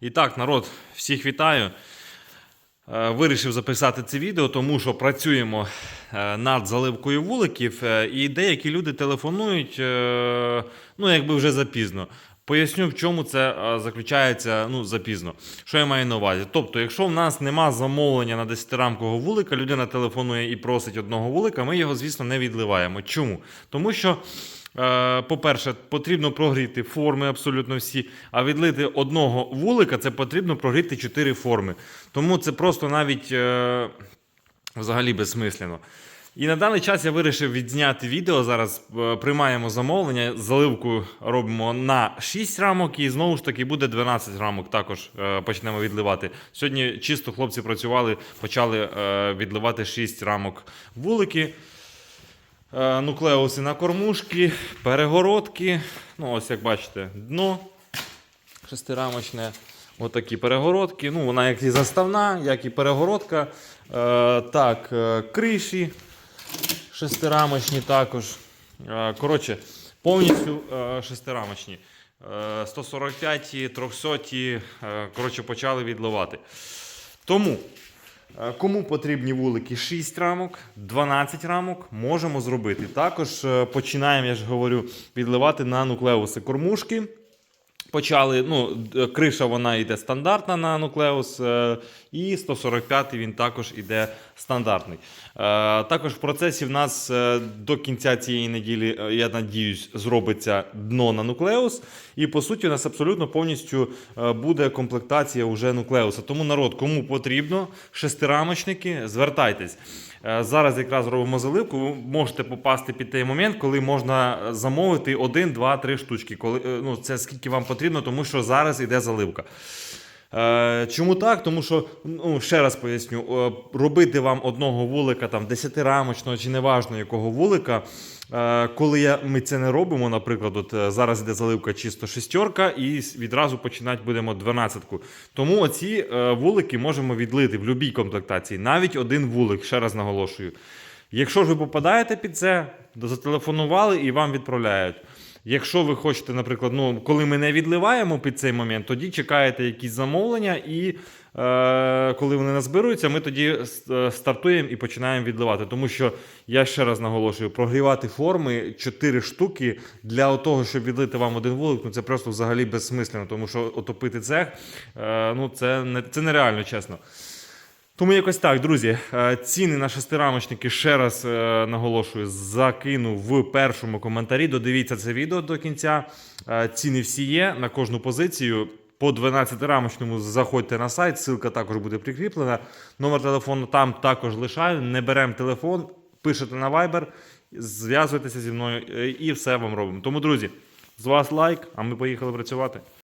І так, народ, всіх вітаю. Е, Вирішив записати це відео, тому що працюємо е, над заливкою вуликів, е, і деякі люди телефонують, ну, якби вже запізно. Поясню, в чому це заключається ну, запізно. Що я маю на увазі? Тобто, якщо в нас нема замовлення на 10-рамкового вулика, людина телефонує і просить одного вулика, ми його, звісно, не відливаємо. Чому? Тому що. Е, По-перше, потрібно прогріти форми абсолютно всі. А відлити одного вулика це потрібно прогріти 4 форми. Тому це просто навіть е, взагалі безсмислено. І на даний час я вирішив відзняти відео. Зараз е, приймаємо замовлення. Заливку робимо на 6 рамок, і знову ж таки буде 12 рамок. Також почнемо відливати. Сьогодні чисто хлопці працювали, почали відливати 6 рамок вулики. Е, Нуклеуси на кормушки, перегородки. Ну, ось як бачите, дно шестирамочне. Отакі перегородки. Ну, вона як і заставна, як і перегородка. Е, так, е, криші шестирамочні також. Коротше, повністю шестирамочні. Е, 145, 300, е, коротше, почали відливати. Тому Кому потрібні вулики 6 рамок, 12 рамок можемо зробити. Також е, починаємо, я ж говорю, відливати на нуклеуси кормушки. Почали, ну, криша вона йде стандартна на нуклеус, і 145 він також йде стандартний. Е, Також в процесі в нас е, до кінця цієї неділі, е, я надіюсь, зробиться дно на нуклеус. І по суті, у нас абсолютно повністю буде комплектація уже нуклеуса. Тому народ, кому потрібно, шестирамочники, звертайтесь. Зараз якраз робимо заливку. Ви можете попасти під той момент, коли можна замовити 1, 2, 3 штучки. Коли, ну, це скільки вам потрібно, тому що зараз іде заливка. Е, Чому так? Тому що, ну, ще раз поясню, е, робити вам одного вулика, там, 10-рамочного чи неважно якого вулика, е, коли я, ми це не робимо, наприклад, от зараз іде заливка чисто шестерка, і відразу починати будемо 12-ку. Тому оці вулики можемо відлити в будь-якій комплектації, навіть один вулик, ще раз наголошую. Якщо ж ви попадаєте під це, зателефонували і вам відправляють. Якщо ви хочете, наприклад, ну, коли ми не відливаємо під цей момент, тоді чекаєте якісь замовлення, і е, коли вони назбируються, ми тоді е, стартуємо і починаємо відливати. Тому що я ще раз наголошую, прогрівати форми 4 штуки для того, щоб відлити вам один вулик, ну це просто взагалі безсмислено, тому що отопити цех, е, ну це, не, це нереально, чесно. Тому якось так, друзі. Е, Ціни на шестирамочники ще раз е, наголошую, закину в першому коментарі. Додивіться це відео до кінця. Е, Ціни всі є на кожну позицію. По 12-рамочному заходьте на сайт, ссылка також буде прикріплена. Номер телефону там також лишаю. Не беремо телефон, пишете на Viber, зв'язуйтеся зі мною і все вам робимо. Тому, друзі, з вас лайк, а ми поїхали працювати.